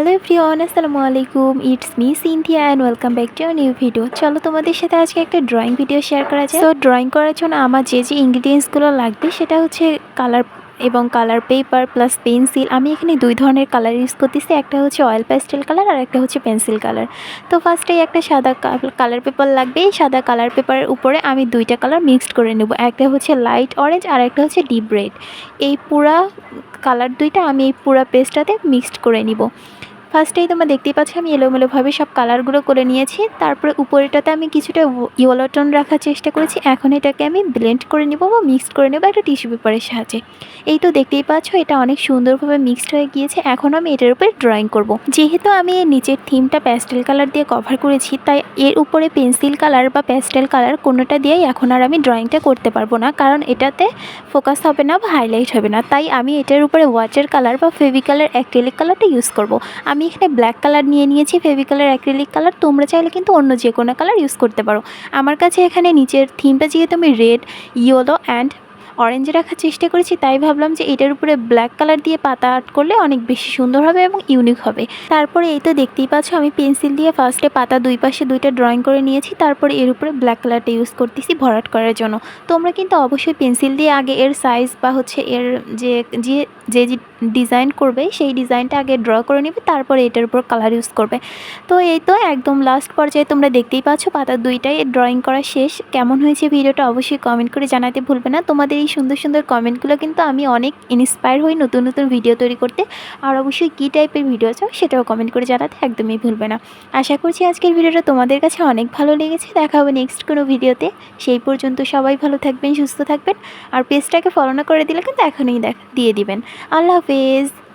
Hello everyone, আসসালামু আলাইকুম। It's me Sinthia and welcome back to new video চলো তোমাদের সাথে আজকে একটা ড্রয়িং ভিডিও শেয়ার করা যায় তো ড্রয়িং করার জন্য আমার যে যে ইনগ্রিডিয়েন্টসগুলো লাগবে, সেটা হচ্ছে কালার এবং কালার পেপার প্লাস পেন্সিল আমি এখানে দুই ধরনের কালার ইউজ করতেছি, একটা হচ্ছে অয়েল প্যাস্টেল কালার আর একটা হচ্ছে পেন্সিল কালার তো ফার্স্টেই একটা সাদা কালার পেপার লাগবে। সাদা কালার পেপারের উপরে আমি দুইটা কালার মিক্সড করে নেব। একটা হচ্ছে লাইট অরেঞ্জ আর একটা হচ্ছে ডিপ রেড এই পুরা কালার দুইটা আমি এই পুরা পেস্টটাতে মিক্সড করে নিব। ফার্স্টেই তোমরা দেখতেই পাচ্ছ, আমি এলোমেলোভাবে সব কালারগুলো করে নিয়েছি। তারপরে উপরেটাতে আমি কিছুটা ইয়েলো টোন রাখার চেষ্টা করেছি। এখন এটাকে আমি ব্লেন্ড করে নেব বা মিক্সড করে নেব একটা টিস্যু পেপারের সাহায্যে। এই তো দেখতেই পাচ্ছ, এটা অনেক সুন্দরভাবে মিক্সড হয়ে গিয়েছে। এখন আমি এটার উপরে ড্রয়িং করব। যেহেতু আমি এর নিচের থিমটা প্যাস্টেল কালার দিয়ে কভার করেছি, তাই এর উপরে পেন্সিল কালার বা প্যাস্টেল কালার কোনোটা দিয়েই এখন আর আমি ড্রয়িংটা করতে পারব না। কারণ এটাতে ফোকাস হবে না বা হাইলাইট হবে না। তাই আমি এটার উপরে ওয়াটার কালার বা ফেভিকালের অ্যাক্রিলিক কালারটা ইউজ করব। আমি এখানে ব্ল্যাক কালার নিয়ে নিয়েছি ফেভিকালের অ্যাক্রিলিক কালার তোমরা চাইলে কিন্তু অন্য যে কোনো কালার ইউজ করতে পারো। আমার কাছে এখানে নিচের থিমটা যেহেতু আমি রেড ইয়েলো অ্যান্ড অরেঞ্জ রাখার চেষ্টা করেছি, তাই ভাবলাম যে এটার উপরে ব্ল্যাক কালার দিয়ে পাতা আর্ট করলে অনেক বেশি সুন্দর হবে এবং ইউনিক হবে। তারপরে এই তো দেখতেই পাচ্ছ, আমি পেন্সিল দিয়ে ফার্স্টে পাতা দুই পাশে দুইটা ড্রয়িং করে নিয়েছি, তারপরে এর উপরে ব্ল্যাক কালারটা ইউজ করতেছি ভরাট করার জন্য। তোমরা কিন্তু অবশ্যই পেন্সিল দিয়ে আগে এর সাইজ বা হচ্ছে এর যে যে যে ডিজাইন করবে, সেই ডিজাইনটা আগে ড্র করে নেবে, তারপরে এটার উপর কালার ইউজ করবে। তো এই তো একদম লাস্ট পর্যায়ে তোমরা দেখতেই পাচ্ছ পাতা দুইটাই ড্রয়িং করা শেষ। কেমন হয়েছে ভিডিওটা অবশ্যই কমেন্ট করে জানাতে ভুলবে না। তোমাদের এই সুন্দর সুন্দর কমেন্টগুলো কিন্তু আমি অনেক ইন্সপায়ার হই নতুন নতুন ভিডিও তৈরি করতে। আর অবশ্যই কী টাইপের ভিডিও চাও সেটাও কমেন্ট করে জানাতে একদমই ভুলবে না। আশা করছি আজকের ভিডিওটা তোমাদের কাছে অনেক ভালো লেগেছে। দেখা হবে নেক্সট কোনো ভিডিওতে সেই পর্যন্ত সবাই ভালো থাকবেন, সুস্থ থাকবেন। আর পেজটাকে ফলো না করে দিলে কিন্তু এখনই দেখ, দিয়ে দিবেন। আল্লাহ হাফেজ।